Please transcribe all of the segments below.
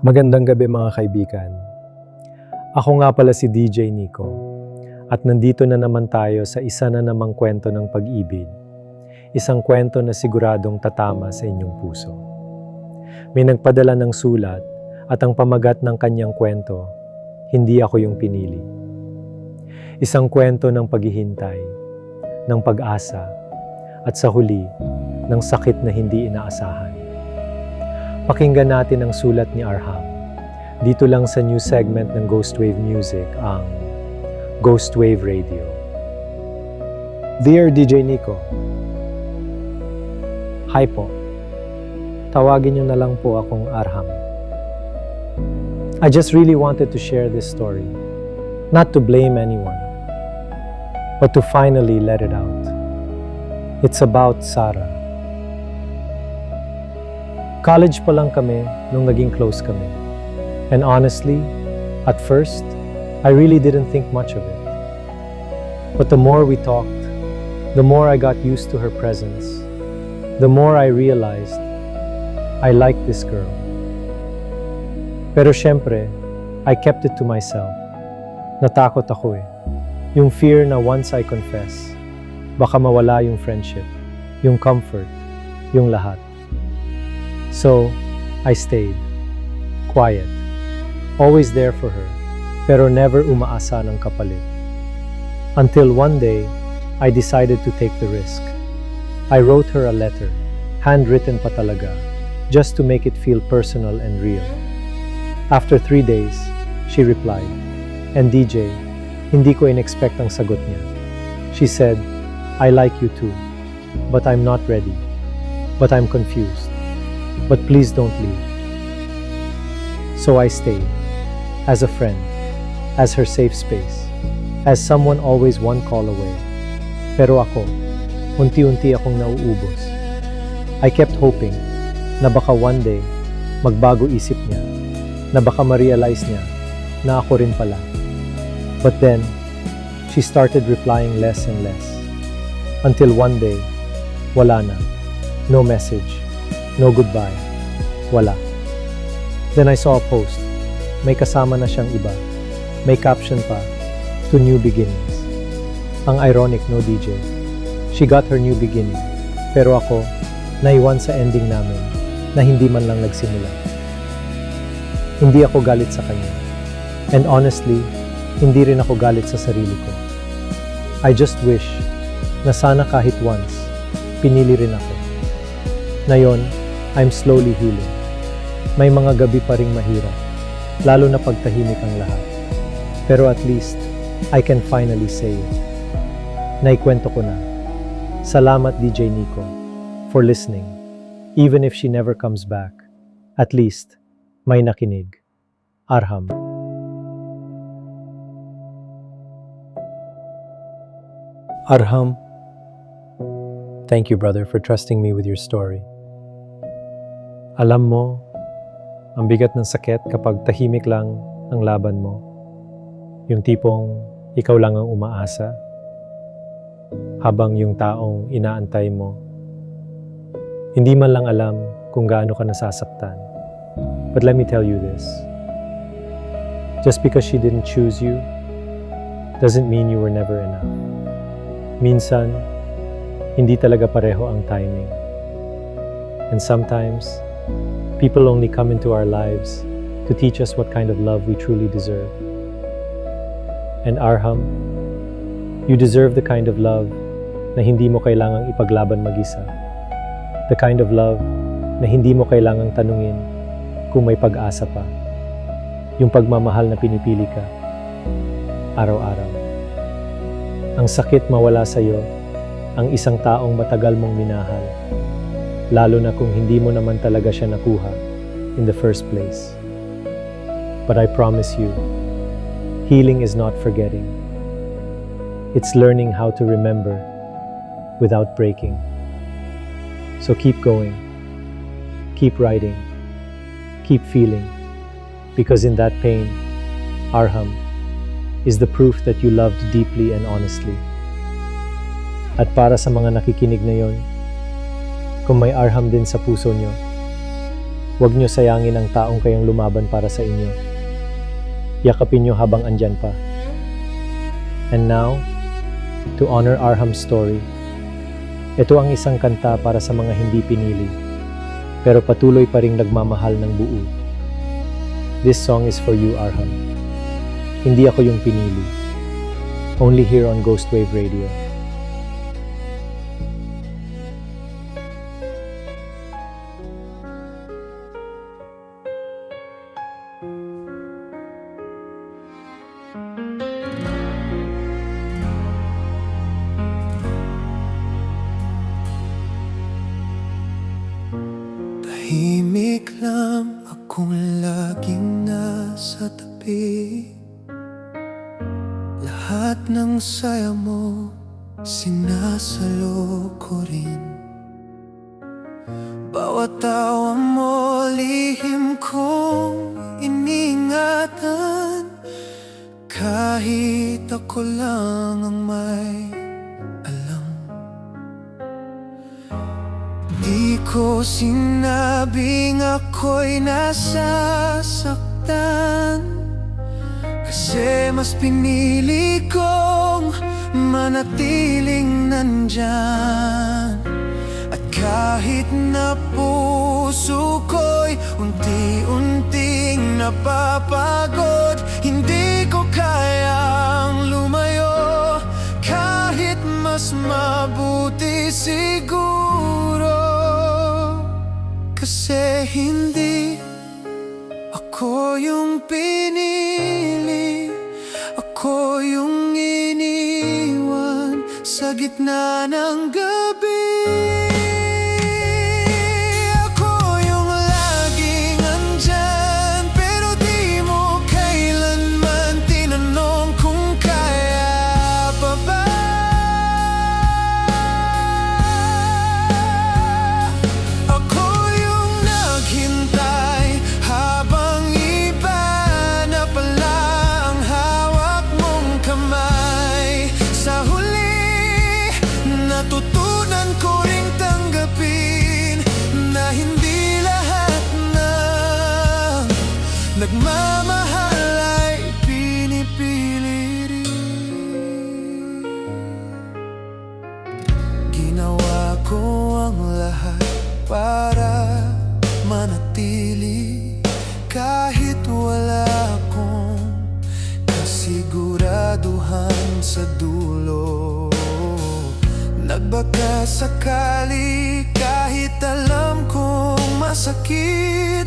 Magandang gabi mga kaibigan. Ako nga pala si DJ Nico at nandito na naman tayo sa isa na namang kwento ng pag-ibig. Isang kwento na siguradong tatama sa inyong puso. May nagpadala ng sulat at ang pamagat ng kanyang kwento, hindi ako yung pinili. Isang kwento ng paghihintay, ng pag-asa, at sa huli, ng sakit na hindi inaasahan. Pakinggan natin ang sulat ni Arham. Dito lang sa new segment ng Ghost Wave Music, ang Ghost Wave Radio. Dear DJ Nico, Hi po. Tawagin niyo na lang po akong Arham. I just really wanted to share this story. Not to blame anyone, but to finally let it out. It's about Sarah. College pa lang kami nung naging close kami. And honestly, at first, I really didn't think much of it. But the more we talked, the more I got used to her presence, the more I realized I liked this girl. Pero syempre, I kept it to myself. Natakot ako eh. Yung fear na once I confess, baka mawala yung friendship, yung comfort, yung lahat. So, I stayed. Quiet. Always there for her, pero never umaasa ng kapalit. Until one day, I decided to take the risk. I wrote her a letter, handwritten pa talaga, just to make it feel personal and real. After three days, she replied. And DJ, hindi ko in-expect ang sagot niya. She said, I like you too, but I'm not ready. But I'm confused. But please don't leave. So I stayed, as a friend, as her safe space, as someone always one call away. Pero ako, unti-unti akong nauubos. I kept hoping na baka one day, magbago isip niya, na baka ma-realize niya na ako rin pala. But then, she started replying less and less. Until one day, wala na. No message. No goodbye. Wala. Then I saw a post. May kasama na siyang iba. May caption pa, To new beginnings. Ang ironic, no DJ? She got her new beginning. Pero ako, naiwan sa ending namin na hindi man lang nagsimula. Hindi ako galit sa kanya. And honestly, hindi rin ako galit sa sarili ko. I just wish na sana kahit once, pinili rin ako. Ngayon, I'm slowly healing. May mga gabi pa ring mahirap, lalo na pagtahimik ang lahat. Pero at least, I can finally say it. Naikwento ko na. Salamat DJ Nico for listening. Even if she never comes back, at least, may nakinig. Arham. Arham, thank you brother for trusting me with your story. Alam mo, ang bigat ng sakit kapag tahimik lang ang laban mo. Yung tipong ikaw lang ang umaasa habang yung taong inaantay mo hindi man lang alam kung gaano ka nasasaktan. But let me tell you this. Just because she didn't choose you doesn't mean you were never enough. Minsan, hindi talaga pareho ang timing. And sometimes, people only come into our lives to teach us what kind of love we truly deserve. And Arham, you deserve the kind of love na hindi mo kailangang ipaglaban mag-isa. The kind of love na hindi mo kailangang tanungin kung may pag-asa pa. Yung pagmamahal na pinipili ka, araw-araw. Ang sakit mawala sa iyo, ang isang taong matagal mong minahal, lalo na kung hindi mo naman talaga siya nakuha in the first place. But I promise you, healing is not forgetting. It's learning how to remember without breaking. So keep going, keep writing, keep feeling, because in that pain, Arham is the proof that you loved deeply and honestly. At para sa mga nakikinig na yon, kung may Arham din sa puso nyo, Huwag niyo sayangin ang taong kayang lumaban para sa inyo. Yakapin niyo habang andyan pa. And now, to honor Arham's story, ito ang isang kanta para sa mga hindi pinili, pero patuloy pa ring nagmamahal ng buo. This song is for you, Arham. Hindi ako yung pinili. Only here on Ghost Wave Radio. Tahimik lang akong laging nasa tabi. Lahat ng saya mo sinasalo ko rin. Bawat tawa mo lihim kong iningatan. Kahit ako lang ang may ko sinabing ako'y nasasaktan. Kasi mas pinili kong manatiling nandyan. At kahit na puso ko'y unti-unting napapagod Hindi ko kayang lumayo. Kahit mas mabuti siguro Kasi hindi ako yung pinili. Ako yung iniwan sa gitna ng gabi para manatili. Kahit wala akong kasiguraduhan sa dulo. Nagbaka sakali kahit alam kong masakit.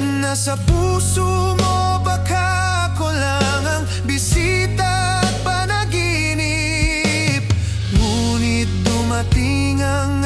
Nasa puso mo baka ko lang ang bisita at panaginip. Ngunit dumating ang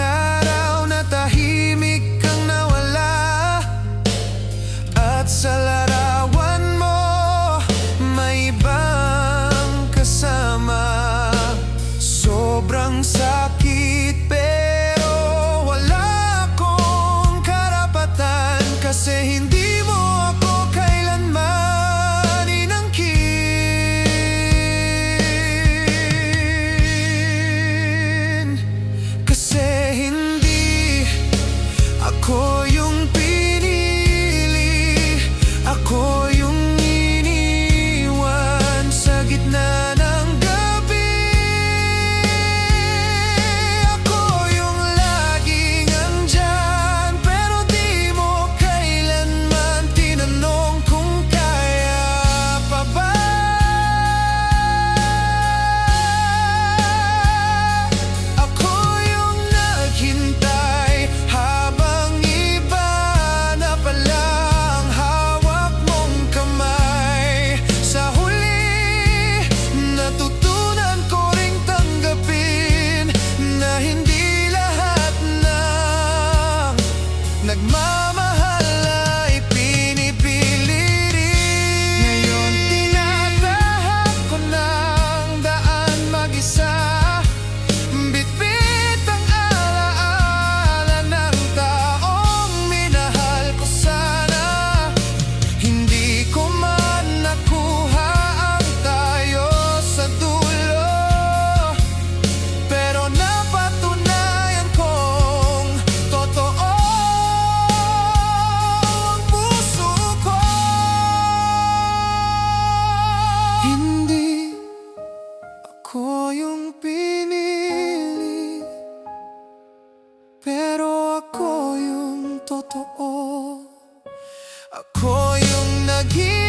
Ako yung naghintay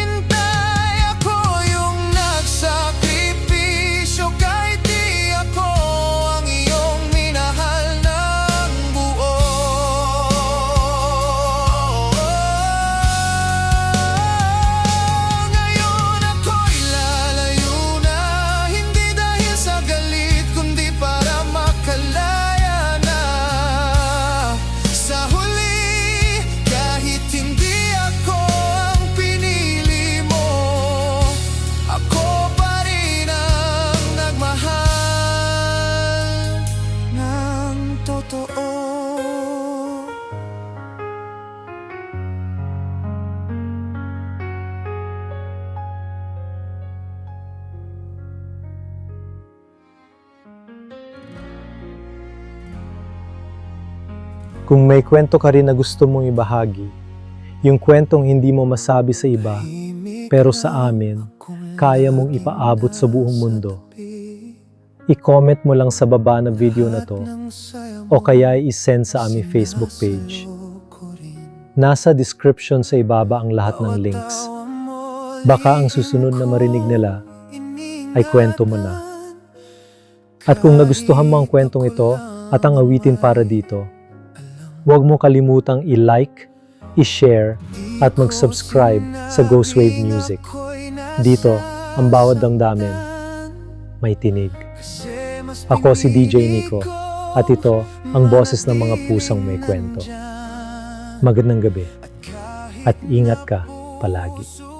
Kung may kwento ka rin na gusto mong ibahagi, yung kwentong hindi mo masabi sa iba, pero sa amin, kaya mong ipaabot sa buong mundo, i-comment mo lang sa baba ng video na to o kaya i-send sa aming Facebook page. Nasa description sa ibaba ang lahat ng links. Baka ang susunod na marinig nila ay kwento mo na. At kung nagustuhan mo ang kwentong ito at ang awitin para dito, huwag mo kalimutang i-like, i-share, at mag-subscribe sa Ghost Wave Music. Dito, ang bawat damdamin, may tinig. Ako si DJ Nico, at ito ang boses ng mga pusang may kwento. Magandang gabi, at ingat ka palagi.